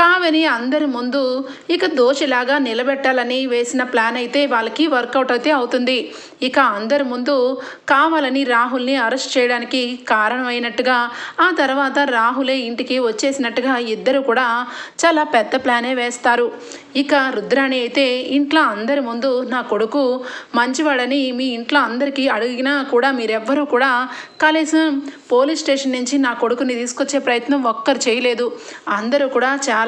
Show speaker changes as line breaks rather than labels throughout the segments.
కావని అందరి ముందు ఇక దోషిలాగా నిలబెట్టాలని వేసిన ప్లాన్ అయితే వాళ్ళకి వర్కౌట్ అయితే అవుతుంది. ఇక అందరి ముందు కావాలని రాహుల్ని అరెస్ట్ చేయడానికి కారణమైనట్టుగా ఆ తర్వాత రాహులే ఇంటికి వచ్చేసినట్టుగా ఇద్దరు కూడా చాలా పెద్ద ప్లానే వేస్తారు. ఇక రుద్రాణి అయితే ఇంట్లో అందరి ముందు నా కొడుకు మంచివాడని మీ ఇంట్లో అందరికీ అడిగినా కూడా మీరెవ్వరూ కూడా కనీసం పోలీస్ స్టేషన్ నుంచి నా కొడుకుని తీసుకొచ్చే ప్రయత్నం ఒక్కరు చేయలేదు. అందరూ కూడా చాలా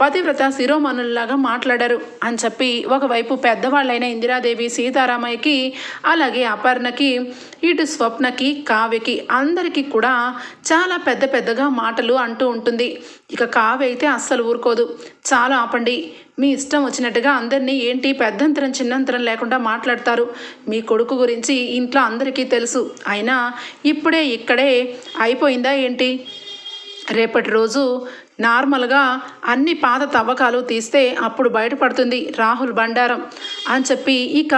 పతివ్రత శిరోమణుల్లాగా మాట్లాడారు అని చెప్పి ఒకవైపు పెద్దవాళ్ళైన ఇందిరాదేవి సీతారామయ్యకి అలాగే అపర్ణకి ఇటు స్వప్నకి కావ్యకి అందరికీ కూడా చాలా పెద్ద పెద్దగా మాటలు అంటూ ఉంటుంది. ఇక కావ్య అయితే అస్సలు ఊరుకోదు. చాలా ఆపండి. మీ ఇష్టం వచ్చినట్టుగా అందరినీ ఏంటి పెద్దంతరం చిన్నంతరం లేకుండా మాట్లాడతారు? మీ కొడుకు గురించి ఇంట్లో అందరికీ తెలుసు. అయినా ఇప్పుడే ఇక్కడే అయిపోయిందా ఏంటి? రేపటి రోజు నార్మల్గా అన్ని పాత తవ్వకాలు తీస్తే అప్పుడు బయటపడుతుంది రాహుల్ బండారం అని చెప్పి ఇక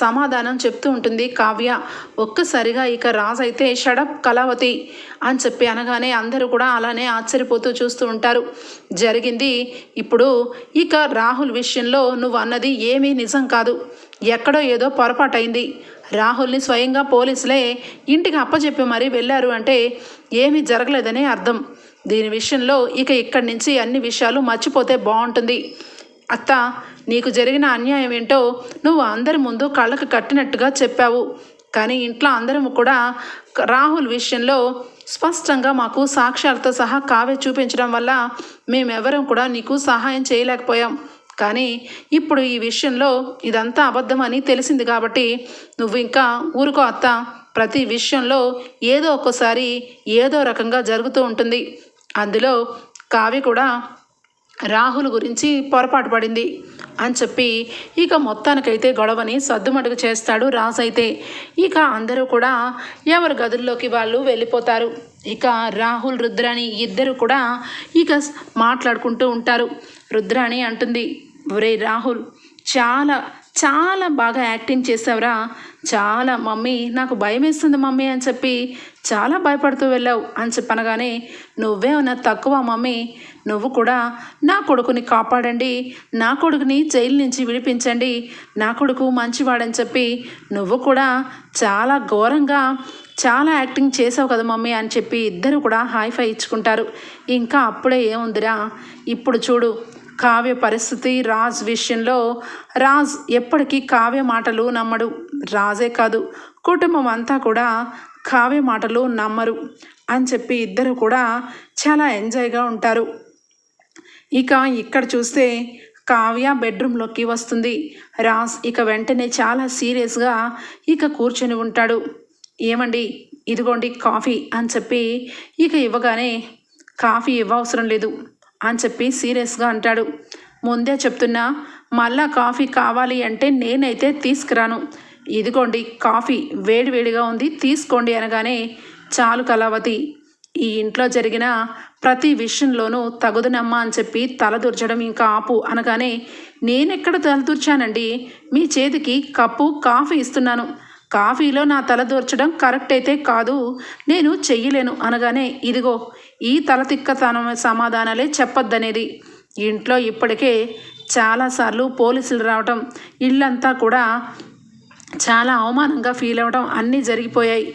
సమాధానం చెప్తూ ఉంటుంది కావ్య. ఒక్కసారిగా ఇక రాజైతే అయితే షడప్ కళావతి అని చెప్పి అనగానే అందరూ కూడా అలానే ఆశ్చర్యపోతూ చూస్తూ ఉంటారు. జరిగింది ఇప్పుడు ఇక రాహుల్ విషయంలో నువ్వు అన్నది ఏమీ నిజం కాదు. ఎక్కడో ఏదో పొరపాటైంది. రాహుల్ని స్వయంగా పోలీసులే ఇంటికి అప్పచెప్పి మరీ వెళ్ళారు అంటే ఏమీ జరగలేదనే అర్థం. దీని విషయంలో ఇక ఇక్కడి నుంచి అన్ని విషయాలు మర్చిపోతే బాగుంటుంది. అత్త నీకు జరిగిన అన్యాయం ఏంటో నువ్వు అందరి ముందు కళ్ళకు కట్టినట్టుగా చెప్పావు. కానీ ఇంట్లో అందరం కూడా రాహుల్ విషయంలో స్పష్టంగా మాకు సాక్ష్యాలతో సహా కావే చూపించడం వల్ల మేమెవరం కూడా నీకు సహాయం చేయలేకపోయాం. కానీ ఇప్పుడు ఈ విషయంలో ఇదంతా అబద్ధం అని తెలిసింది కాబట్టి నువ్వు ఇంకా ఊరుకో అత్త. ప్రతి విషయంలో ఏదో ఒక్కోసారి ఏదో రకంగా జరుగుతూ ఉంటుంది. అందులో కావ్య కూడా రాహుల్ గురించి పొరపాటు పడింది అని చెప్పి ఇక మొత్తానికైతే గొడవని సద్దుమడుగు చేస్తాడు రాజు అయితే. ఇక అందరూ కూడా ఎవరి గదుల్లోకి వాళ్ళు వెళ్ళిపోతారు. ఇక రాహుల్ రుద్రాణి ఇద్దరు కూడా ఇక మాట్లాడుకుంటూ ఉంటారు. రుద్రాణి అంటుంది ఒరే రాహుల్ చాలా చాలా బాగా యాక్టింగ్ చేసావురా. చాలా మమ్మీ నాకు భయం వేస్తుంది మమ్మీ అని చెప్పి చాలా భయపడుతూ వెళ్ళావు అని చెప్పనగానే నువ్వే నువ్వేమన్నా తక్కువ మమ్మీ నువ్వు కూడా నా కొడుకుని కాపాడండి నా కొడుకుని జైలు నుంచి విడిపించండి నా కొడుకు మంచివాడని చెప్పి నువ్వు కూడా చాలా ఘోరంగా చాలా యాక్టింగ్ చేసావు కదా మమ్మీ అని చెప్పి ఇద్దరు కూడా హాయ్ ఫై ఇచ్చుకుంటారు. ఇంకా అప్పుడే ఏముందిరా? ఇప్పుడు చూడు కావ్య పరిస్థితి రాజ్ విషయంలో రాజ్ ఎప్పటికీ కావ్య మాటలు నమ్మడు. రాజే కాదు కుటుంబం అంతా కూడా కావ్య మాటలు నమ్మరు అని చెప్పి ఇద్దరు కూడా చాలా ఎంజాయ్గా ఉంటారు. ఇక ఇక్కడ చూస్తే కావ్య బెడ్రూమ్లోకి వస్తుంది. రాజ్ ఇక వెంటనే చాలా సీరియస్గా ఇక కూర్చొని ఉంటాడు. ఏమండి ఇదిగోండి కాఫీ అని చెప్పి ఇక ఇవ్వగానే కాఫీ ఇవ్వవసరం లేదు. అని చెప్పి సీరియస్గా అంటాడు. ముందే చెప్తున్నా మళ్ళా కాఫీ కావాలి అంటే నేనైతే తీసుకురాను. ఇదిగోండి కాఫీ వేడివేడిగా ఉంది తీసుకోండి అనగానే చాలు కళావతి. ఈ ఇంట్లో జరిగిన ప్రతి విషయంలోనూ తగుదునమ్మా అని చెప్పి తలదూర్చడం ఇంకా ఆపు అనగానే నేనెక్కడ తలదూర్చానండి మీ చేతికి కప్పు కాఫీ ఇస్తున్నాను. కాఫీలో నా తలదూర్చడం కరెక్ట్ అయితే కాదు నేను చెయ్యలేను అనగానే ఇదిగో ఈ తల తిక్కతనం సమాధానాలే చెప్పొద్దనేది. ఇంట్లో ఇప్పటికే చాలాసార్లు పోలీసులు రావటం ఇల్లంతా కూడా చాలా అవమానంగా ఫీల్ అవ్వడం అన్నీ జరిగిపోయాయి.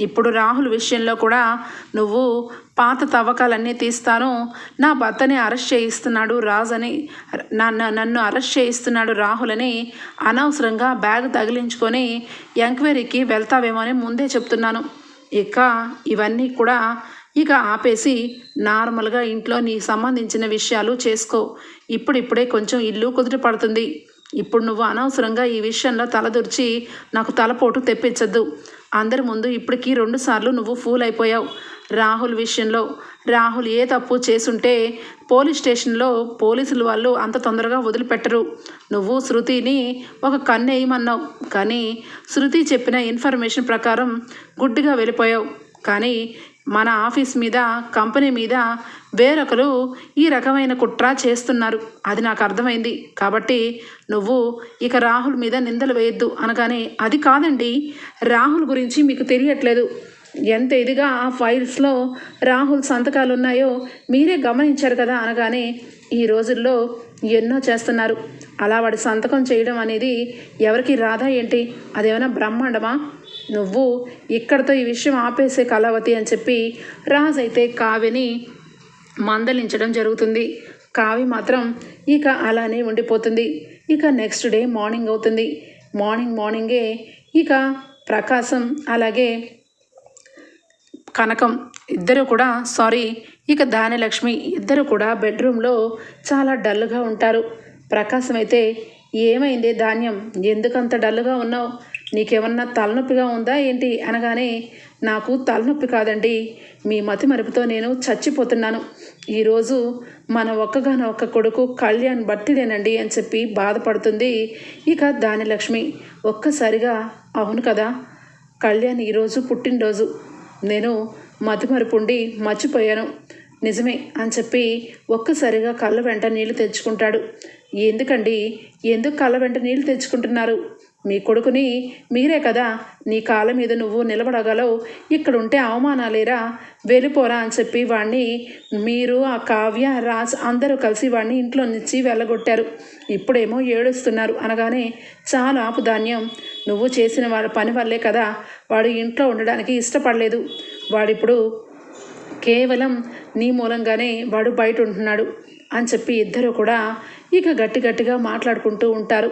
ఇప్పుడు రాహుల్ విషయంలో కూడా నువ్వు పాత తవ్వకాలన్నీ తీస్తాను నా భర్తని అరెస్ట్ చేయిస్తున్నాడు రాజ్ అని నన్ను నన్ను అరెస్ట్ చేయిస్తున్నాడు రాహుల్ అని అనవసరంగా బ్యాగ్ తగిలించుకొని ఎంక్వైరీకి వెళ్తావేమో అని ముందే చెప్తున్నాను. ఇక ఇవన్నీ కూడా ఇక ఆపేసి నార్మల్గా ఇంట్లో నీకు సంబంధించిన విషయాలు చేసుకో. ఇప్పుడిప్పుడే కొంచెం ఇల్లు కుదుట పడుతుంది. ఇప్పుడు నువ్వు అనవసరంగా ఈ విషయంలో తలదూర్చి నాకు తలపోటు తెప్పించద్దు. అందరి ముందు ఇప్పటికీ రెండుసార్లు నువ్వు ఫూల్ అయిపోయావు. రాహుల్ విషయంలో రాహుల్ ఏ తప్పు చేసుంటే పోలీస్ స్టేషన్లో పోలీసులు వాళ్ళు అంత తొందరగా వదిలిపెట్టరు. నువ్వు శృతిని ఒక కన్ను వేయమన్నావు. కానీ శృతి చెప్పిన ఇన్ఫర్మేషన్ ప్రకారం గుడ్డిగా వెళ్ళిపోయావు. కానీ మన ఆఫీస్ మీద కంపెనీ మీద వేరొకరు ఈ రకమైన కుట్ర చేస్తున్నారు. అది నాకు అర్థమైంది. కాబట్టి నువ్వు ఇక రాహుల్ మీద నిందలు వేయొద్దు అనగానే అది కాదండి. రాహుల్ గురించి మీకు తెలియట్లేదు. ఎంత ఇదిగా ఆ ఫైల్స్లో రాహుల్ సంతకాలు ఉన్నాయో మీరే గమనించారు కదా అనగానే ఈ రోజుల్లో ఎన్నో చేస్తున్నారు. అలా వాడి సంతకం చేయడం అనేది ఎవరికి రాదా ఏంటి? అదేమైనా బ్రహ్మాండమా? నువ్వు ఇక్కడతో ఈ విషయం ఆపేసే కళావతి అని చెప్పి రాజ్ అయితే కావ్యని మందలించడం జరుగుతుంది. కావి మాత్రం ఇక అలానే ఉండిపోతుంది. ఇక నెక్స్ట్ డే మార్నింగ్ అవుతుంది. మార్నింగ్ మార్నింగే ఇక ప్రకాశం అలాగే కనకం ఇద్దరు కూడా సారీ ఇక దానిలక్ష్మి ఇద్దరు కూడా బెడ్రూమ్లో చాలా డల్గా ఉంటారు. ప్రకాశం అయితే ఏమైంది ధాన్యం? ఎందుకంత డల్గా ఉన్నావు? నీకేమన్నా తలనొప్పిగా ఉందా ఏంటి అనగానే నాకు తలనొప్పి కాదండి. మీ మతి మరుపుతో నేను చచ్చిపోతున్నాను. ఈరోజు మన ఒక్కగాన ఒక్క కొడుకు కళ్యాణ్ బర్త్డేనండి అని చెప్పి బాధపడుతుంది ఇక దాని లక్ష్మి ఒక్కసారిగా అవును కదా కళ్యాణ్ ఈరోజు పుట్టినరోజు. నేను మతిమరుపుండి మర్చిపోయాను. నిజమే అని చెప్పి ఒక్కసారిగా కళ్ళ వెంట నీళ్ళు తెచ్చుకుంటాడు ఎందుకండి? ఎందుకు కళ్ళ వెంట నీళ్ళు తెచ్చుకుంటున్నారు మీ కొడుకుని మీరే కదా నీ కాళ్ళ మీద నువ్వు నిలబడగలవు. ఇక్కడ ఉంటే అవమానాలేరా వెళ్ళిపోరా అని చెప్పి వాడిని మీరు ఆ కావ్య రాజ్ అందరూ కలిసి వాడిని ఇంట్లో నుంచి వెళ్ళగొట్టారు. ఇప్పుడేమో ఏడుస్తున్నారు అనగానే చాలా ఆపుధాన్యం నువ్వు చేసిన వాళ్ళ పని వల్లే కదా వాడు ఇంట్లో ఉండడానికి ఇష్టపడలేదు. వాడిప్పుడు కేవలం నీ మూలంగానే వాడు బయట ఉంటున్నాడు అని చెప్పి ఇద్దరు కూడా ఇక గట్టి గట్టిగా మాట్లాడుకుంటూ ఉంటారు.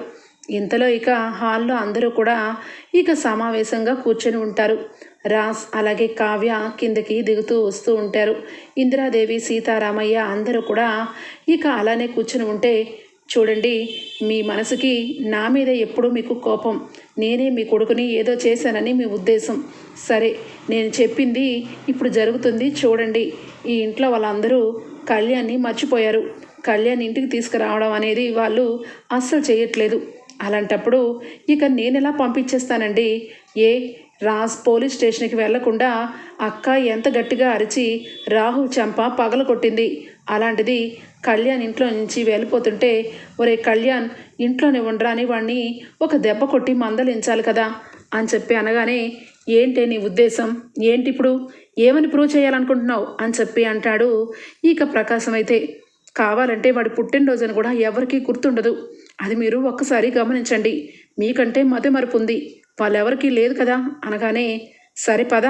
ఇంతలో ఇక హాల్లో అందరూ కూడా ఇక సమావేశంగా కూర్చొని ఉంటారు. రాస్ అలాగే కావ్య కిందకి దిగుతూ వస్తూ ఉంటారు. ఇందిరాదేవి సీతారామయ్య అందరూ కూడా ఇక అలానే కూర్చొని ఉంటే చూడండి మీ మనసుకి నా మీద ఎప్పుడూ మీకు కోపం. నేనే మీ కొడుకుని ఏదో చేశానని మీ ఉద్దేశం. సరే నేను చెప్పింది ఇప్పుడు జరుగుతుంది చూడండి. ఈ ఇంట్లో వాళ్ళందరూ కళ్యాణ్ని మర్చిపోయారు. కళ్యాణ్ ఇంటికి తీసుకురావడం అనేది వాళ్ళు అస్సలు చేయట్లేదు. అలాంటప్పుడు ఇక నేను ఎలా పంపించేస్తానండి? ఏ? రాజ్ పోలీస్ స్టేషన్కి వెళ్ళకుండా అక్క ఎంత గట్టిగా అరిచి రాహుల్ చంప పగల కొట్టింది. అలాంటిది కళ్యాణ్ ఇంట్లో నుంచి వెళ్ళిపోతుంటే ఒరే కళ్యాణ్ ఇంట్లోనే ఉండరా అని వాడిని ఒక దెబ్బ కొట్టి మందలించాలి కదా అని చెప్పి అనగానే ఏంటి నీ ఉద్దేశం? ఏంటి ఇప్పుడు? ఏమని ప్రూవ్ చేయాలనుకుంటున్నావు? అని చెప్పి అంటాడు ఇక ప్రకాశం అయితే. కావాలంటే వాడి పుట్టినరోజును కూడా ఎవరికీ గుర్తుండదు. అది మీరు ఒక్కసారి గమనించండి. మీకంటే మతి మరుపు ఉంది వాళ్ళెవరికీ లేదు కదా? అనగానే సరే పద.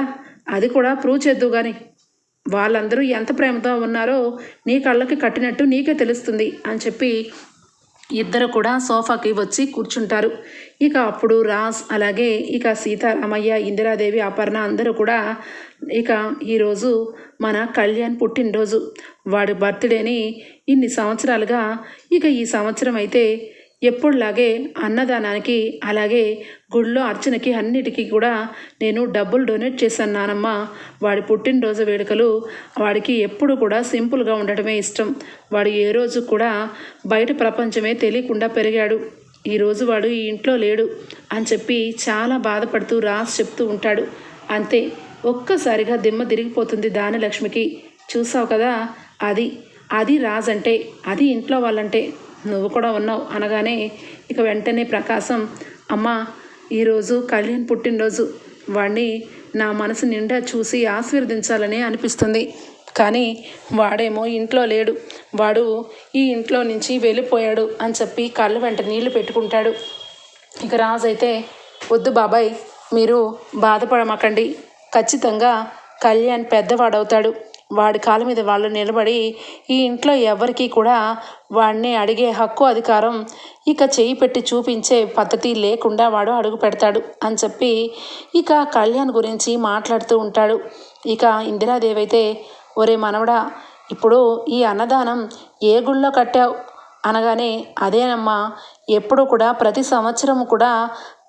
అది కూడా ప్రూవ్ చేద్దు కానీ వాళ్ళందరూ ఎంత ప్రేమతో ఉన్నారో నీ కళ్ళకి కట్టినట్టు నీకే తెలుస్తుంది అని చెప్పి ఇద్దరు కూడా సోఫాకి వచ్చి కూర్చుంటారు. ఇక అప్పుడు రాజ్ అలాగే ఇక సీతారామయ్య ఇందిరాదేవి అపర్ణ అందరూ కూడా ఇక ఈరోజు మన కళ్యాణ్ పుట్టినరోజు. వాడి బర్త్డేని ఇన్ని సంవత్సరాలుగా ఇక ఈ సంవత్సరం అయితే ఎప్పుడులాగే అన్నదానానికి అలాగే గుళ్ళో అర్చనకి అన్నిటికీ కూడా నేను డబ్బులు డొనేట్ చేశాను నానమ్మ. వాడి పుట్టినరోజు వేడుకలు వాడికి ఎప్పుడు కూడా సింపుల్గా ఉండటమే ఇష్టం. వాడు ఏ రోజు కూడా బయట ప్రపంచమే తెలియకుండా పెరిగాడు. ఈరోజు వాడు ఈ ఇంట్లో లేడు అని చెప్పి చాలా బాధపడుతూ రాసి చెప్తూ ఉంటాడు. అంతే ఒక్కసారిగా దిమ్మ తిరిగిపోతుంది దానిలక్ష్మికి. చూసావు కదా అది అది రాజంటే అంటే అది ఇంట్లో వాళ్ళంటే. నువ్వు కూడా ఉన్నావు అనగానే ఇక వెంటనే ప్రకాశం అమ్మ ఈరోజు కళ్యాణ్ పుట్టినరోజు. వాడిని నా మనసు నిండా చూసి ఆశీర్వదించాలని అనిపిస్తుంది. కానీ వాడేమో ఇంట్లో లేడు. వాడు ఈ ఇంట్లో నుంచి వెళ్ళిపోయాడు అని చెప్పి కళ్ళు వెంట నీళ్ళు పెట్టుకుంటాడు. ఇక రాజు అయితే వద్దు బాబాయ్ మీరు బాధపడమాకండి. ఖచ్చితంగా కళ్యాణ్ పెద్దవాడవుతాడు. వాడి కాళ్ళ మీద వాళ్ళు నిలబడి ఈ ఇంట్లో ఎవరికీ కూడా వాడిని అడిగే హక్కు అధికారం ఇక చేయి పెట్టి చూపించే పద్ధతి లేకుండా వాడు అడుగు పెడతాడు అని చెప్పి ఇక కళ్యాణ్ గురించి మాట్లాడుతూ ఉంటాడు. ఇక ఇందిరాదేవి అయితే ఒరే మనవడా ఇప్పుడు ఈ అన్నదానం ఏ గుళ్ళో కట్టావు? అనగానే అదేనమ్మా ఎప్పుడు కూడా ప్రతి సంవత్సరం కూడా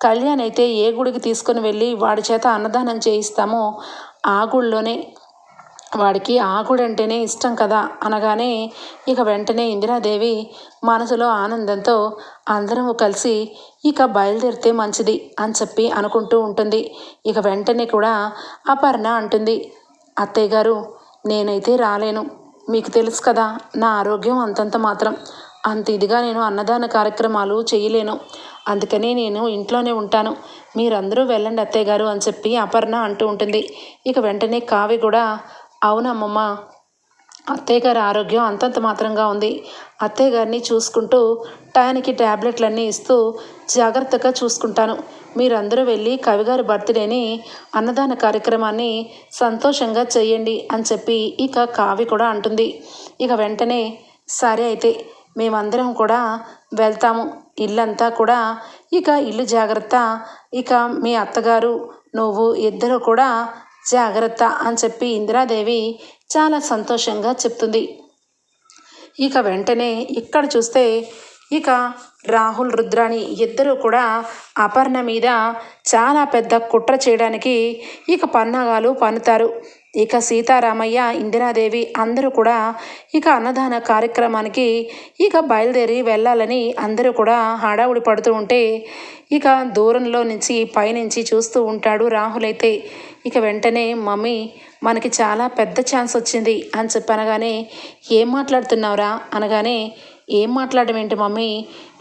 కళ్యాణ్ అయితే ఏ గుడికి తీసుకొని వెళ్ళి వాడి చేత అన్నదానం చేయిస్తామో ఆ గుళ్ళోనే వాడికి ఆకుడు అంటేనే ఇష్టం కదా అనగానే ఇక వెంటనే ఇందిరాదేవి మనసులో ఆనందంతో అందరము కలిసి ఇక బయలుదేరితే మంచిది అని చెప్పి అనుకుంటూ ఉంటుంది. ఇక వెంటనే కూడా అపర్ణ అంటుంది. అత్తయ్య గారు నేనైతే రాలేను. మీకు తెలుసు కదా నా ఆరోగ్యం అంతంత మాత్రం. అంత ఇదిగా నేను అన్నదాన కార్యక్రమాలు చేయలేను. అందుకని నేను ఇంట్లోనే ఉంటాను. మీరందరూ వెళ్ళండి అత్తయ్య గారు అని చెప్పి అపర్ణ అంటూ ఉంటుంది. ఇక వెంటనే కావి కూడా అవునమ్మమ్మ అత్తయ్య గారి ఆరోగ్యం అంతంత మాత్రంగా ఉంది. అత్తయ్య గారిని చూసుకుంటూ టయానికి ట్యాబ్లెట్లన్నీ ఇస్తూ జాగ్రత్తగా చూసుకుంటాను. మీరందరూ వెళ్ళి కవిగారి బర్త్డేని అన్నదాన కార్యక్రమాన్ని సంతోషంగా చేయండి అని చెప్పి ఇక కావి కూడా అంటుంది. ఇక వెంటనే సరే అయితే మేమందరం కూడా వెళ్తాము. ఇల్లంతా కూడా ఇక ఇల్లు జాగ్రత్త. ఇక మీ అత్తగారు నువ్వు ఇద్దరు కూడా జాగ్రత్త అని చెప్పి ఇందిరాదేవి చాలా సంతోషంగా చెప్తుంది. ఇక వెంటనే ఇక్కడ చూస్తే ఇక రాహుల్ రుద్రాణి ఇద్దరూ కూడా అపర్ణ మీద చాలా పెద్ద కుట్ర చేయడానికి ఇక పన్నాగాలు పన్నుతారు. ఇక సీతారామయ్య ఇందిరాదేవి అందరూ కూడా ఇక అన్నదాన కార్యక్రమానికి ఇక బయలుదేరి వెళ్ళాలని అందరూ కూడా హడావుడి పడుతూ ఉంటే ఇక దూరంలో నుంచి పైనుంచి చూస్తూ ఉంటాడు రాహుల్ అయితే. ఇక వెంటనే మమ్మీ మనకి చాలా పెద్ద ఛాన్స్ వచ్చింది అని చెప్పనగానే ఏం మాట్లాడుతున్నావురా? అనగానే ఏం మాట్లాడడం ఏంటి మమ్మీ?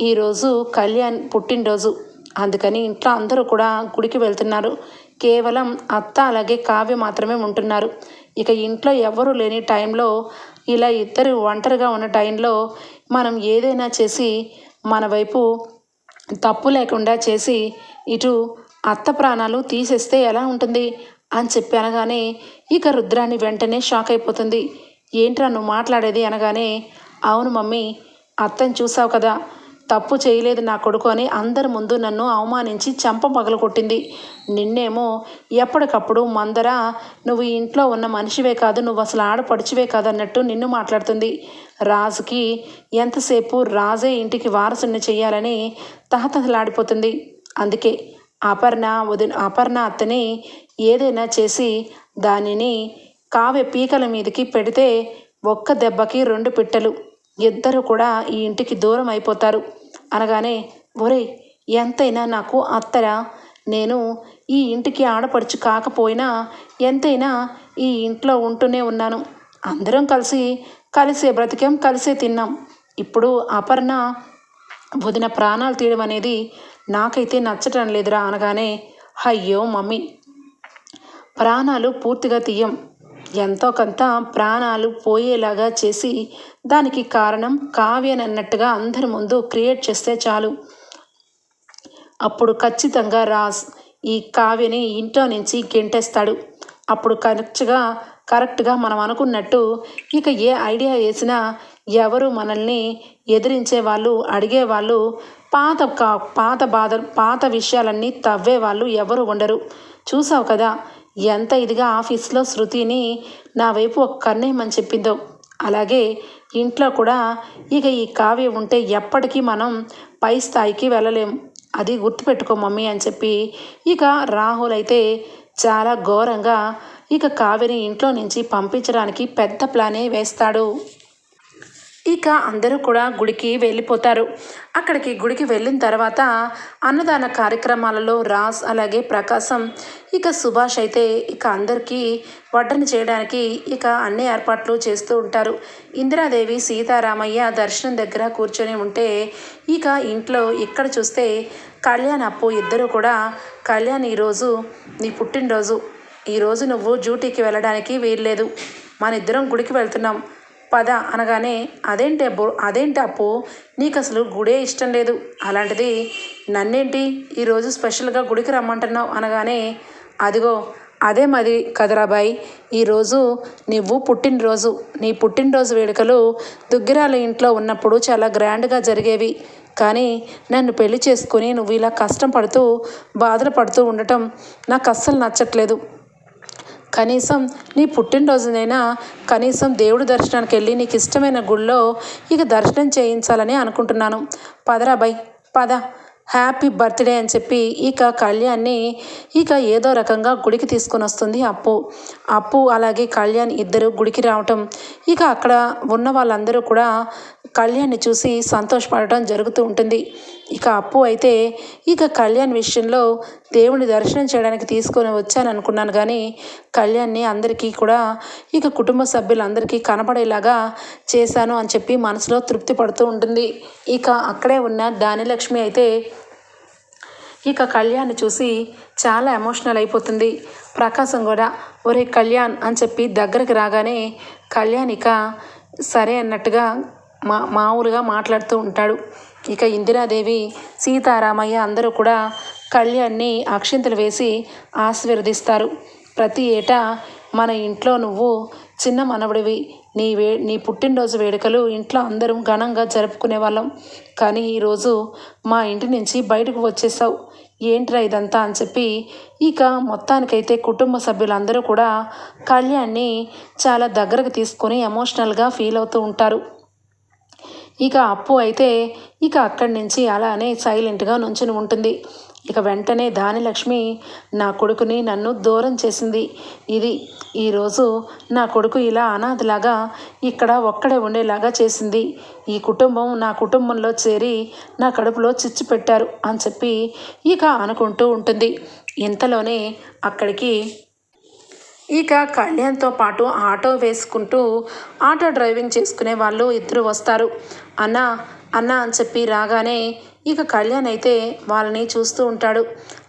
ఈరోజు కళ్యాణ్ పుట్టినరోజు. అందుకని ఇంట్లో అందరూ కూడా గుడికి వెళ్తున్నారు. కేవలం అత్త అలాగే కావ్య మాత్రమే ఉంటున్నారు. ఇక ఇంట్లో ఎవరు లేని టైంలో ఇలా ఇద్దరు ఒంటరిగా ఉన్న టైంలో మనం ఏదైనా చేసి మన వైపు తప్పు లేకుండా చేసి ఇటు అత్త ప్రాణాలు తీసేస్తే ఎలా ఉంటుంది? అని చెప్పి అనగానే ఇక రుద్రాన్ని వెంటనే షాక్ అయిపోతుంది. ఏంట్రా నువ్వు మాట్లాడేది అనగానే అవును మమ్మీ అత్తని చూసావు కదా. తప్పు చేయలేదు నా కొడుకు అని అందరి ముందు నన్ను అవమానించి చంప కొట్టింది నిన్నేమో ఎప్పటికప్పుడు మందర నువ్వు ఇంట్లో ఉన్న మనిషివే కాదు నువ్వు అసలు ఆడపడిచివే కాదన్నట్టు నిన్ను మాట్లాడుతుంది. రాజుకి ఎంతసేపు రాజే ఇంటికి వారసుని చేయాలని తహతహలాడిపోతుంది. అందుకే అపర్ణ వదిన అపర్ణ అత్తని ఏదైనా చేసి దానిని కావ్య పీకల మీదకి పెడితే ఒక్క దెబ్బకి రెండు పిట్టలు. ఇద్దరు కూడా ఈ ఇంటికి దూరం అయిపోతారు. అనగానే ఒరే ఎంతైనా నాకు అత్తరా? నేను ఈ ఇంటికి ఆడపడుచు కాకపోయినా ఎంతైనా ఈ ఇంట్లో ఉంటూనే ఉన్నాను. అందరం కలిసి కలిసే బ్రతికాం కలిసే తిన్నాం. ఇప్పుడు అపర్ణ వదిన ప్రాణాలు తీయడం అనేది నాకైతే నచ్చటం లేదురా అనగానే అయ్యో మమ్మీ ప్రాణాలు పూర్తిగా తీయం. ఎంతో కొంత ప్రాణాలు పోయేలాగా చేసి దానికి కారణం కావ్యనన్నట్టుగా అందరి ముందు క్రియేట్ చేస్తే చాలు. అప్పుడు ఖచ్చితంగా రాజ్ ఈ కావ్యని ఇంట్లో నుంచి గెంటేస్తాడు. అప్పుడు కరెక్ట్గా కరెక్ట్గా మనం అనుకున్నట్టు ఇక ఏ ఐడియా వేసినా ఎవరు మనల్ని ఎదిరించే వాళ్ళు అడిగే వాళ్ళు పాత కా పాత బాధ పాత విషయాలన్నీ తవ్వే వాళ్ళు ఎవరు ఉండరు. చూసావు కదా ఎంత ఇదిగా ఆఫీస్లో శృతిని నా వైపు ఒక కన్నేయమని చెప్పిందో. అలాగే ఇంట్లో కూడా ఇక ఈ కావ్య ఉంటే ఎప్పటికీ మనం పై స్థాయికి వెళ్ళలేం. అది గుర్తుపెట్టుకో మమ్మీ అని చెప్పి ఇక రాహుల్ అయితే చాలా ఘోరంగా ఇక కావ్యని ఇంట్లో నుంచి పంపించడానికి పెద్ద ప్లానే వేస్తాడు. ఇక అందరూ కూడా గుడికి వెళ్ళిపోతారు. అక్కడికి గుడికి వెళ్ళిన తర్వాత అన్నదాన కార్యక్రమాలలో రాస్ అలాగే ప్రకాశం ఇక సుభాష్ అయితే ఇక అందరికీ వడ్డన చేయడానికి ఇక అన్ని ఏర్పాట్లు చేస్తూ ఉంటారు. ఇందిరాదేవి సీతారామయ్య దర్శనం దగ్గర కూర్చొని ఉంటే ఇక ఇంట్లో ఇక్కడ చూస్తే కళ్యాణ్ అప్పు ఇద్దరు కూడా కళ్యాణ్ ఈరోజు నీ పుట్టినరోజు. ఈరోజు నువ్వు డ్యూటీకి వెళ్ళడానికి వీల్లేదు. మన ఇద్దరం గుడికి వెళ్తున్నాం. పద అనగానే అదేంటి అబ్బో అదేంటి అప్పు నీకు అసలు గుడే ఇష్టం లేదు. అలాంటిది నన్నేంటి ఈరోజు స్పెషల్గా గుడికి రమ్మంటున్నావు? అనగానే అదిగో అదే మరి కదరాబాయ్ ఈరోజు నువ్వు పుట్టినరోజు. నీ పుట్టినరోజు వేడుకలు దుగ్గిరాల ఇంట్లో ఉన్నప్పుడు చాలా గ్రాండ్గా జరిగేవి. కానీ నన్ను పెళ్ళి చేసుకుని నువ్వు ఇలా కష్టం పడుతూ బాధలు పడుతూ ఉండటం నాకు అస్సలు నచ్చట్లేదు. కనీసం నీ పుట్టినరోజునైనా కనీసం దేవుడి దర్శనానికి వెళ్ళి నీకు ఇష్టమైన గుళ్ళో ఇక దర్శనం చేయించాలని అనుకుంటున్నాను. పదరా బై పద. హ్యాపీ బర్త్డే అని చెప్పి ఇక కళ్యాణ్ని ఇక ఏదో రకంగా గుడికి తీసుకొని వస్తుంది అప్పు. అప్పు అలాగే కళ్యాణ్ ఇద్దరు గుడికి రావటం ఇక అక్కడ ఉన్న వాళ్ళందరూ కూడా కళ్యాణ్ని చూసి సంతోషపడటం జరుగుతూ ఉంటుంది. ఇక అప్పు అయితే ఇక కళ్యాణ్ విషయంలో దేవుని దర్శనం చేయడానికి తీసుకొని వచ్చాను అనుకున్నాను కానీ కళ్యాణ్ని అందరికీ కూడా ఇక కుటుంబ సభ్యులందరికీ కనబడేలాగా చేశాను అని చెప్పి మనసులో తృప్తి పడుతూ ఉంటుంది. ఇక అక్కడే ఉన్న దానిలక్ష్మి అయితే ఇక కళ్యాణ్ చూసి చాలా ఎమోషనల్ అయిపోతుంది. ప్రకాశం కూడా ఒరే కళ్యాణ్ అని చెప్పి దగ్గరికి రాగానే కళ్యాణ్ ఇక సరే అన్నట్టుగా మా మామూలుగా మాట్లాడుతూ ఉంటాడు. ఇక ఇందిరాదేవి సీతారామయ్య అందరూ కూడా కళ్యాణ్ని అక్షింతలు వేసి ఆశీర్వదిస్తారు. ప్రతి ఏటా మన ఇంట్లో నువ్వు చిన్న మనవడివి. నీ వే నీ పుట్టినరోజు వేడుకలు ఇంట్లో అందరం ఘనంగా జరుపుకునే వాళ్ళం కానీ ఈరోజు మా ఇంటి నుంచి బయటకు వచ్చేసావు ఏంట్రా ఇదంతా అని చెప్పి ఇక మొత్తానికైతే కుటుంబ సభ్యులందరూ కూడా కళ్యాణ్ని చాలా దగ్గరకు తీసుకొని ఎమోషనల్గా ఫీల్ అవుతూ ఉంటారు. ఇక అప్పు అయితే ఇక అక్కడి నుంచి అలానే సైలెంట్గా నుంచుని ఉంటుంది. ఇక వెంటనే దానిలక్ష్మి నా కొడుకుని నన్ను దూరం చేసింది. ఇది ఈరోజు నా కొడుకు ఇలా అనాథలాగా ఇక్కడ ఒక్కడే ఉండేలాగా చేసింది. ఈ కుటుంబం నా కుటుంబంలో చేరి నా కడుపులో చిచ్చు పెట్టారు అని చెప్పి ఇక అనుకుంటూ ఉంటుంది. ఇంతలోనే అక్కడికి ఇక కళ్యాణ్తో పాటు ఆటో వేసుకుంటూ ఆటో డ్రైవింగ్ చేసుకునే వాళ్ళు ఇద్దరు వస్తారు. అన్న అన్న అని చెప్పి రాగానే ఇక కళ్యాణ్ అయితే వాళ్ళని చూస్తూ ఉంటాడు.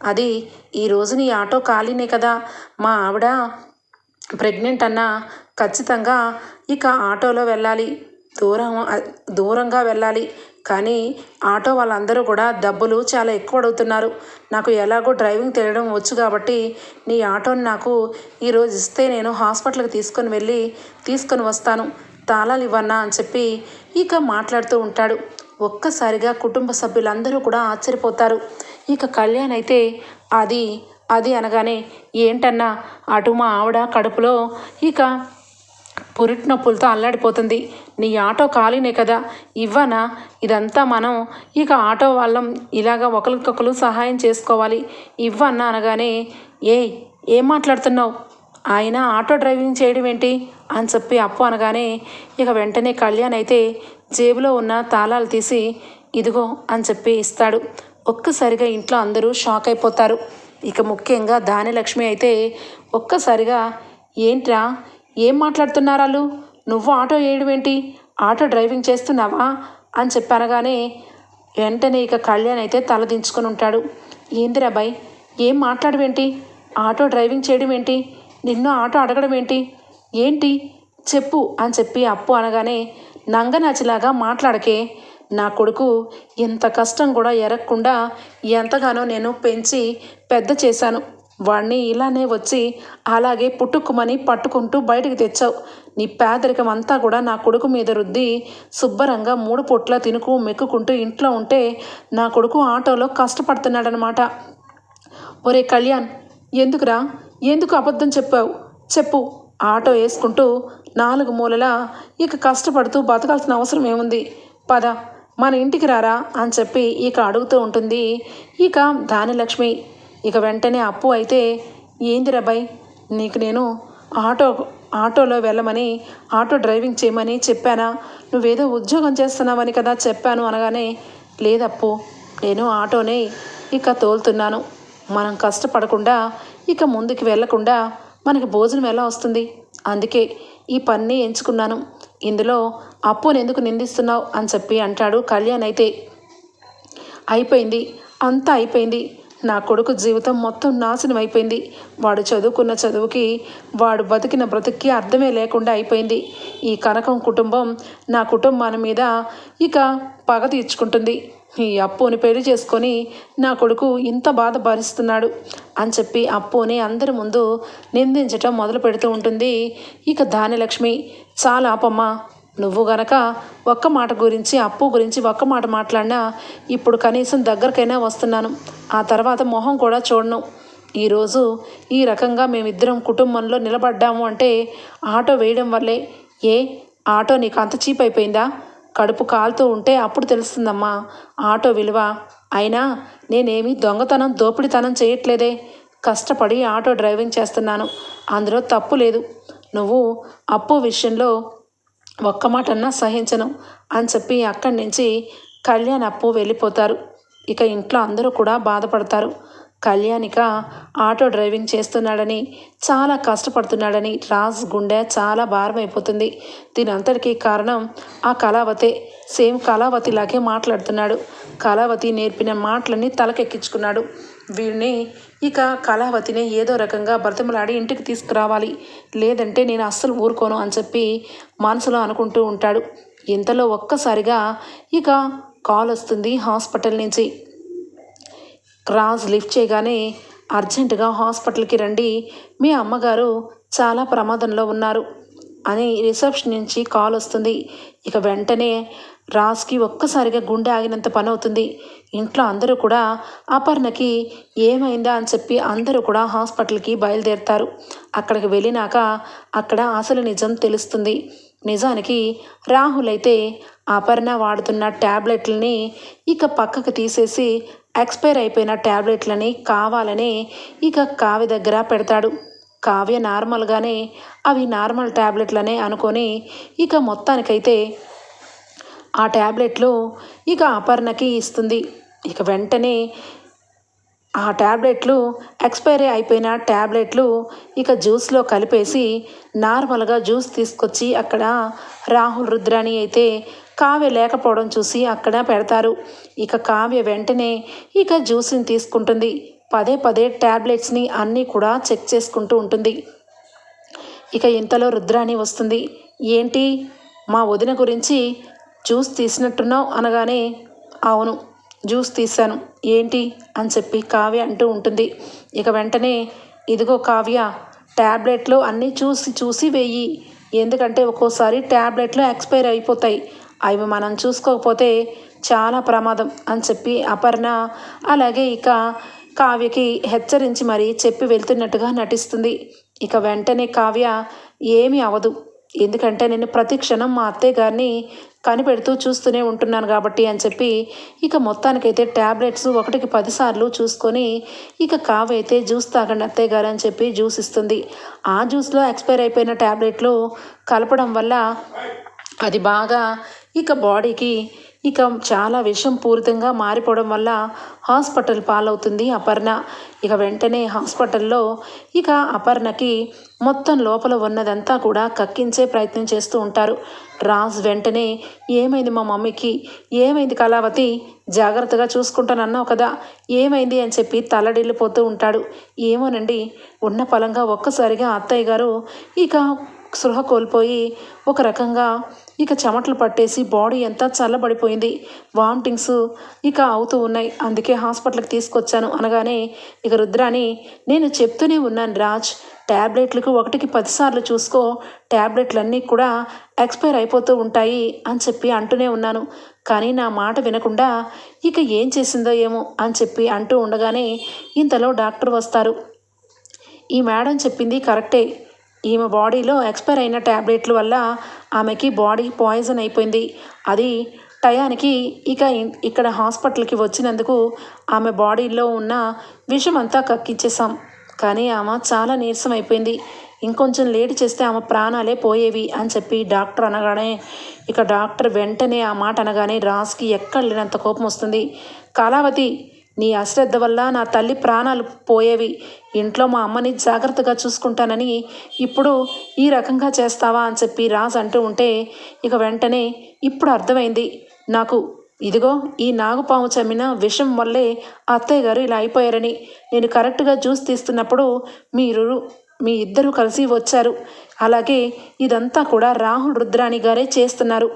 అది ఈరోజు నీ ఆటో ఖాళీనే కదా? మా ఆవిడ ప్రెగ్నెంట్ అన్న ఖచ్చితంగా ఇక ఆటోలో వెళ్ళాలి. దూరం దూరంగా వెళ్ళాలి. కానీ ఆటో వాళ్ళందరూ కూడా డబ్బులు చాలా ఎక్కువ అడుగుతున్నారు. నాకు ఎలాగో డ్రైవింగ్ తెలియడం వచ్చు కాబట్టి నీ ఆటోని నాకు ఈరోజు ఇస్తే నేను హాస్పిటల్కి తీసుకొని వెళ్ళి తీసుకొని వస్తాను. తాళాలు ఇవ్వన్నా అని చెప్పి ఇక మాట్లాడుతూ ఉంటాడు. ఒక్కసారిగా కుటుంబ సభ్యులందరూ కూడా ఆశ్చర్యపోతారు. ఇక కళ్యాణ్ అయితే అది అది అనగానే ఏంటన్నా అటు మా ఆవిడ కడుపులో ఇక పురిటి నొప్పులతో అల్లాడిపోతుంది. నీ ఆటో ఖాళీనే కదా? ఇవ్వనా? ఇదంతా మనం. ఇక ఆటో వాళ్ళం ఇలాగ ఒకరికొకరు సహాయం చేసుకోవాలి. ఇవ్వన్నా అనగానే ఏ ఏం మాట్లాడుతున్నావు? ఆయన ఆటో డ్రైవింగ్ చేయడం ఏంటి? అని చెప్పి అప్పు అనగానే ఇక వెంటనే కళ్యాణ్ అయితే జేబులో ఉన్న తాళాలు తీసి ఇదిగో అని చెప్పి ఇస్తాడు. ఒక్కసారిగా ఇంట్లో అందరూ షాక్ అయిపోతారు. ఇక ముఖ్యంగా దానిలక్ష్మి అయితే ఒక్కసారిగా ఏంట్రా? ఏం మాట్లాడుతున్నారు వాళ్ళు నువ్వు ఆటో వేయడమేంటి ఏంటి ఆటో డ్రైవింగ్ చేస్తున్నావా? అని చెప్పనగానే వెంటనే ఇక కళ్యాణ్ అయితే తలదించుకొని ఉంటాడు. ఏందిరా బాయ్ ఏం మాట్లాడవేంటి? ఆటో డ్రైవింగ్ చేయడం ఏంటి నిన్ను ఆటో అడగడం ఏంటి? ఏంటి చెప్పు అని చెప్పి అప్పు అనగానే నంగనాచిలాగా మాట్లాడకే. నా కొడుకు ఇంత కష్టం కూడా ఎరగకుండా ఎంతగానో నేను పెంచి పెద్ద చేశాను. వాణ్ణి ఇలానే వచ్చి అలాగే పుట్టుకుమని పట్టుకుంటూ బయటకు తెచ్చావు. నీ పేదరికం అంతా కూడా నా కొడుకు మీద రుద్ది శుభ్రంగా మూడు పొట్ల తినుకు మెక్కుకుంటూ ఇంట్లో ఉంటే నా కొడుకు ఆటోలో కష్టపడుతున్నాడనమాట. ఒరే కళ్యాణ్ ఎందుకురా? ఎందుకు అబద్ధం చెప్పావు? చెప్పు. ఆటో వేసుకుంటూ నాలుగు మూలలా ఇక కష్టపడుతూ బతకాల్సిన అవసరం ఏముంది? పద మన ఇంటికి రారా అని చెప్పి ఇక అడుగుతూ ఉంటుంది. ఇక దానిలక్ష్మి ఇక వెంటనే అప్పు అయితే ఏంది రబాయ్ నీకు నేను ఆటో ఆటోలో వెళ్ళమని ఆటో డ్రైవింగ్ చేయమని చెప్పానా? నువ్వేదో ఉద్యోగం చేస్తున్నావని కదా చెప్పాను అనగానే లేదప్పు నేను ఆటోనే ఇక తోలుతున్నాను. మనం కష్టపడకుండా ఇక ముందుకు వెళ్ళకుండా మనకి భోజనం ఎలా వస్తుంది? అందుకే ఈ పని ఎంచుకున్నాను. ఇందులో అప్పుని ఎందుకు నిందిస్తున్నావు అని చెప్పి అంటాడు కళ్యాణ్ అయితే. అయిపోయింది అంతా అయిపోయింది. నా కొడుకు జీవితం మొత్తం నాశనం అయిపోయింది. వాడు చదువుకున్న చదువుకి వాడు బతికిన బ్రతుక్కి అర్థమే లేకుండా అయిపోయింది. ఈ కనకం కుటుంబం నా కుటుంబాన్ని మీద ఇక పగ తీర్చుకుంటుంది. ఈ అప్పుని పెళ్ళి చేసుకొని నా కొడుకు ఇంత బాధ భరిస్తున్నాడు అని చెప్పి అప్పుని అందరి ముందు నిందించటం మొదలు పెడుతూ ఉంటుంది. ఇక ధాన్యలక్ష్మి చాలా ఆపమ్మా నువ్వు గనక ఒక్క మాట గురించి అప్పు గురించి ఒక్క మాట మాట్లాడినా ఇప్పుడు కనీసం దగ్గరకైనా వస్తున్నాను. ఆ తర్వాత మొహం కూడా చూడను. ఈరోజు ఈ రకంగా మేమిద్దరం కుటుంబంలో నిలబడ్డాము అంటే ఆటో వేయడం వల్లే. ఏ? ఆటో నీకు అంత చీప్ అయిపోయిందా? కడుపు కాలుతూ ఉంటే అప్పుడు తెలుస్తుందమ్మా. ఆటో విలువ. అయినా నేనేమి దొంగతనం దోపిడితనం చేయట్లేదే. కష్టపడి ఆటో డ్రైవింగ్ చేస్తున్నాను. అందులో తప్పు లేదు. నువ్వు అప్పు విషయంలో ఒక్క మాట అన్నా సహించను అని చెప్పి అక్కడి నుంచి కళ్యాణ్ అప్పు వెళ్ళిపోతారు. ఇక ఇంట్లో అందరూ కూడా బాధపడతారు. కళ్యాణిక ఆటో డ్రైవింగ్ చేస్తున్నాడని చాలా కష్టపడుతున్నాడని రాజ్ గుండె చాలా భారం అయిపోతుంది దీని అంతటికీ కారణం ఆ కళావతే. సేమ్ కళావతిలాగే మాట్లాడుతున్నాడు. కళావతి నేర్పిన మాటలన్నీ తలకెక్కించుకున్నాడు. వీడిని ఇక కళావతిని ఏదో రకంగా బ్రతిమలాడి ఇంటికి తీసుకురావాలి. లేదంటే నేను అస్సలు ఊరుకోను అని చెప్పి మనసులో అనుకుంటూ ఉంటాడు. ఇంతలో ఒక్కసారిగా ఇక కాల్ వస్తుంది హాస్పిటల్ నుంచి. రాజ్ లిఫ్ట్ చేయగానే అర్జెంటుగా హాస్పిటల్కి రండి. మీ అమ్మగారు చాలా ప్రమాదంలో ఉన్నారు అని రిసెప్షన్ నుంచి కాల్ వస్తుంది. ఇక వెంటనే రాజ్కి ఒక్కసారిగా గుండె ఆగినంత పని అవుతుంది ఇంట్లో అందరూ కూడా అపర్ణకి ఏమైందా అని చెప్పి అందరూ కూడా హాస్పిటల్కి బయలుదేరుతారు. అక్కడికి వెళ్ళినాక అక్కడ అసలు నిజం తెలుస్తుంది. నిజానికి రాహుల్ అయితే అపర్ణ వాడుతున్న ట్యాబ్లెట్లని ఇక పక్కకు తీసేసి ఎక్స్పైర్ అయిపోయిన ట్యాబ్లెట్లని కావాలని ఇక కావ్య దగ్గర పెడతాడు. కావ్య నార్మల్గానే అవి నార్మల్ ట్యాబ్లెట్లనే అనుకొని ఇక మొత్తానికైతే ఆ ట్యాబ్లెట్లు ఇక అపర్ణకి ఇస్తుంది. ఇక వెంటనే ఆ ట్యాబ్లెట్లు ఎక్స్పైరీ అయిపోయిన ట్యాబ్లెట్లు ఇక జ్యూస్లో కలిపేసి నార్మల్గా జ్యూస్ తీసుకొచ్చి అక్కడ రాహుల్ రుద్రాని అయితే కావ్య లేకపోవడం చూసి అక్కడ పెడతారు. ఇక కావ్య వెంటనే ఇక జ్యూస్ని తీసుకుంటుంది. పదే పదే ట్యాబ్లెట్స్ని అన్నీ కూడా చెక్ చేసుకుంటూ ఉంటుంది. ఇక ఇంతలో రుద్రాణి వస్తుంది. ఏంటి? మా వదిన గురించి జ్యూస్ తీసినట్టున్నావు అనగానే అవును జ్యూస్ తీశాను. ఏంటి? అని చెప్పి కావ్య అంటూ ఉంటుంది. ఇక వెంటనే ఇదిగో కావ్య ట్యాబ్లెట్లు అన్నీ చూసి చూసి వెయ్యి ఎందుకంటే ఒక్కోసారి ట్యాబ్లెట్లు ఎక్స్పైర్ అయిపోతాయి. అవి మనం చూసుకోకపోతే చాలా ప్రమాదం అని చెప్పి అపర్ణ అలాగే ఇక కావ్యకి హెచ్చరించి మరీ చెప్పి వెళ్తున్నట్టుగా నటిస్తుంది. ఇక వెంటనే కావ్య ఏమీ అవదు. ఎందుకంటే నేను ప్రతి క్షణం మా అత్తయ్య గారిని కనిపెడుతూ చూస్తూనే ఉంటున్నాను కాబట్టి అని చెప్పి ఇక మొత్తానికైతే ట్యాబ్లెట్స్ ఒకటికి పదిసార్లు చూసుకొని ఇక కావ్య అయితే జ్యూస్ తాగండి అత్తయ్య గారు అని చెప్పి జ్యూస్ ఇస్తుంది. ఆ జ్యూస్లో ఎక్స్పైర్ అయిపోయిన ట్యాబ్లెట్లు కలపడం వల్ల అది బాగా ఇక బాడీకి ఇక చాలా విషం పూరితంగా మారిపోవడం వల్ల హాస్పిటల్ పాలవుతుంది అపర్ణ. ఇక వెంటనే హాస్పిటల్లో ఇక అపర్ణకి మొత్తం లోపల ఉన్నదంతా కూడా కక్కించే ప్రయత్నం చేస్తూ ఉంటారు. రాజ్ వెంటనే ఏమైంది మా మమ్మీకి? ఏమైంది కళావతి? జాగ్రత్తగా చూసుకుంటానన్నావు కదా. ఏమైంది? అని చెప్పి తలడిల్లిపోతూ ఉంటాడు. ఏమోనండి ఉన్న పలంగా ఒక్కసారిగా అత్తయ్య గారు ఇక స్పృహ కోల్పోయి ఒక రకంగా ఇక చెమటలు పట్టేసి బాడీ అంతా చల్లబడిపోయింది. వామిటింగ్స్ ఇక అవుతూ ఉన్నాయి. అందుకే హాస్పిటల్కి తీసుకొచ్చాను అనగానే ఇక రుద్రాని నేను చెప్తూనే ఉన్నాను రాజ్ ట్యాబ్లెట్లకు ఒకటికి పదిసార్లు చూసుకో ట్యాబ్లెట్లన్నీ కూడా ఎక్స్పైర్ అయిపోతూ ఉంటాయి అని చెప్పి అంటూనే ఉన్నాను. కానీ నా మాట వినకుండా ఇక ఏం చేసిందో ఏమో అని చెప్పి అంటూ ఉండగానే ఇంతలో డాక్టర్ వస్తారు. ఈ మేడం చెప్పింది కరెక్టే. ఈమె బాడీలో ఎక్స్పైర్ అయిన ట్యాబ్లెట్ల వల్ల ఆమెకి బాడీ పాయిజన్ అయిపోయింది. అది టయానికి ఇక ఇక్కడ హాస్పిటల్కి వచ్చినందుకు ఆమె బాడీలో ఉన్న విషం అంతా కక్కిచ్చేసాం కానీ ఆమె చాలా నీరసం అయిపోయింది. ఇంకొంచెం లేట్ చేస్తే ఆమె ప్రాణాలే పోయేవి అని చెప్పి డాక్టర్ అనగానే ఇక డాక్టర్ వెంటనే ఆ మాట అనగానే రాస్కి ఎక్కడ లేనంత కోపం వస్తుంది. కళావతి నీ అశ్రద్ధ వల్ల నా తల్లి ప్రాణాలు పోయేవి. ఇంట్లో మా అమ్మని జాగ్రత్తగా చూసుకుంటానని ఇప్పుడు ఈ రకంగా చేస్తావా అని చెప్పి రాజ్ అంటూ ఉంటే ఇక వెంటనే ఇప్పుడు అర్థమైంది. నాకు ఇదిగో ఈ నాగుపాము చమ్మిన విషం వల్లే అత్తయ్య గారు ఇలా అయిపోయారని. నేను కరెక్ట్గా జ్యూస్ తీస్తున్నప్పుడు మీరు మీ ఇద్దరు కలిసి వచ్చారు. అలాగే ఇదంతా కూడా రాహుల్ రుద్రాణి గారే చేస్తున్నారు.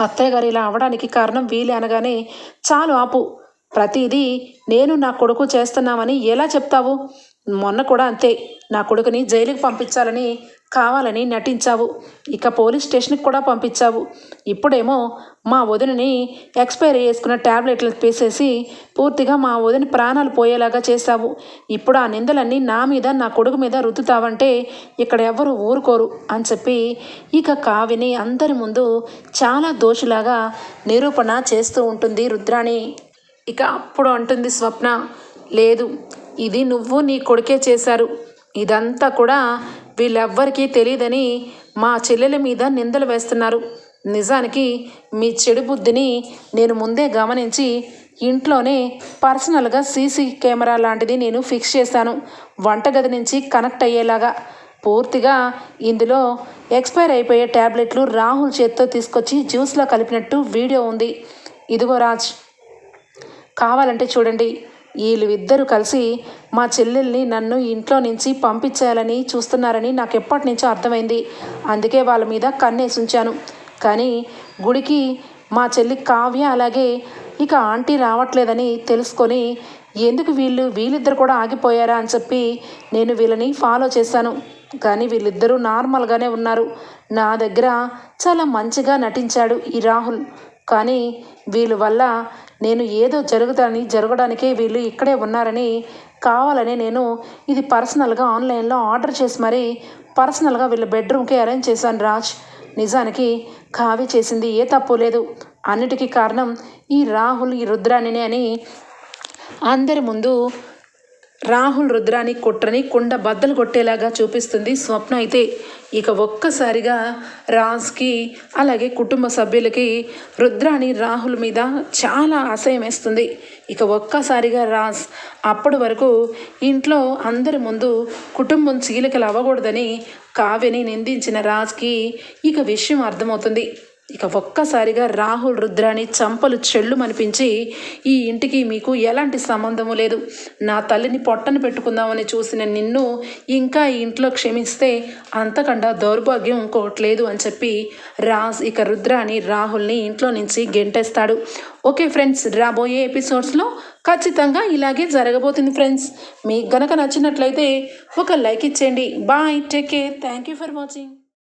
అత్తయ్య గారు ఇలా అవడానికి కారణం వీలే అనగానే చాలు ఆపు. ప్రతిదీ నేను నా కొడుకు చేస్తున్నామని ఎలా చెప్తావు? మొన్న కూడా అంతే. నా కొడుకుని జైలుకి పంపించాలని కావాలని నటించావు. ఇక పోలీస్ స్టేషన్కి కూడా పంపించావు. ఇప్పుడేమో మా వదినని ఎక్స్పైరీ చేసుకున్న ట్యాబ్లెట్లు పేసేసి పూర్తిగా మా వదిన ప్రాణాలు పోయేలాగా చేశావు. ఇప్పుడు ఆ నిందలన్నీ నా మీద నా కొడుకు మీద రుద్దుతావంటే ఇక్కడ ఎవరు ఊరుకోరు అని చెప్పి ఇక కావిని అందరి ముందు చాలా దోషిలాగా నిరూపణ చేస్తూ ఉంటుంది రుద్రాణి. ఇక అప్పుడు అంటుంది స్వప్న లేదు ఇది నువ్వు నీ కొడుకే చేశారు. ఇదంతా కూడా వీళ్ళెవ్వరికీ తెలియదని మా చెల్లెల మీద నిందలు వేస్తున్నారు. నిజానికి మీ చెడు బుద్ధిని నేను ముందే గమనించి ఇంట్లోనే పర్సనల్గా సీసీ కెమెరా లాంటిది నేను ఫిక్స్ చేశాను. వంటగది నుంచి కనెక్ట్ అయ్యేలాగా. పూర్తిగా ఇందులో ఎక్స్పైర్ అయిపోయే ట్యాబ్లెట్లు రాహుల్ చేత్తో తీసుకొచ్చి జ్యూస్లో కలిపినట్టు వీడియో ఉంది. ఇదిగో రాజ్ కావాలంటే చూడండి. వీళ్ళు కలిసి మా చెల్లెల్ని నన్ను ఇంట్లో నుంచి పంపించేయాలని చూస్తున్నారని నాకు ఎప్పటి నుంచో అర్థమైంది. అందుకే వాళ్ళ మీద కన్నేసి ఉంచాను కానీ గుడికి మా చెల్లి కావ్య అలాగే ఇక ఆంటీ రావట్లేదని తెలుసుకొని ఎందుకు వీళ్ళు వీళ్ళిద్దరు కూడా ఆగిపోయారా అని చెప్పి నేను వీళ్ళని ఫాలో చేశాను. కానీ వీళ్ళిద్దరూ నార్మల్గానే ఉన్నారు. నా దగ్గర చాలా మంచిగా నటించాడు ఈ రాహుల్. కానీ వీళ్ళ వల్ల నేను ఏదో జరుగుతాని జరగడానికే వీళ్ళు ఇక్కడే ఉన్నారని కావాలని నేను ఇది పర్సనల్గా ఆన్లైన్లో ఆర్డర్ చేసి మరీ పర్సనల్గా వీళ్ళ బెడ్రూమ్కి అరేంజ్ చేశాను రాజ్. నిజానికి కావ్య చేసింది ఏ తప్పు లేదు. అన్నిటికీ కారణం ఈ రాహుల్ ఈ రుద్రాణినే అని అందరి ముందు రాహుల్ రుద్రాని కుట్రని కుండ బద్దలు కొట్టేలాగా చూపిస్తుంది స్వప్న అయితే. ఇక ఒక్కసారిగా రాజ్కి అలాగే కుటుంబ సభ్యులకి రుద్రాని రాహుల్ మీద చాలా అసహ్యం వేస్తుంది. ఇక ఒక్కసారిగా రాజ్ అప్పటి వరకు ఇంట్లో అందరి ముందు కుటుంబం చీలికలు అవ్వకూడదని కావ్యని నిందించిన రాజ్కి ఇక విషయం అర్థమవుతుంది. ఇక ఒక్కసారిగా రాహుల్ రుద్రాని చంపలు చెళ్ళు అనిపించి ఈ ఇంటికి మీకు ఎలాంటి సంబంధము లేదు. నా తల్లిని పొట్టను పెట్టుకుందామని చూసిన నిన్ను ఇంకా ఈ ఇంట్లో క్షమిస్తే అంతకన్నా దౌర్భాగ్యం ఇంకోట్లేదు అని చెప్పి రాజ్ ఇక రుద్రాని రాహుల్ని ఇంట్లో నుంచి గెంటేస్తాడు. ఓకే ఫ్రెండ్స్ రాబోయే ఎపిసోడ్స్లో ఖచ్చితంగా ఇలాగే జరగబోతుంది ఫ్రెండ్స్. మీకు గనక నచ్చినట్లయితే ఒక లైక్ ఇచ్చేయండి. Bye take care. Thank you for watching.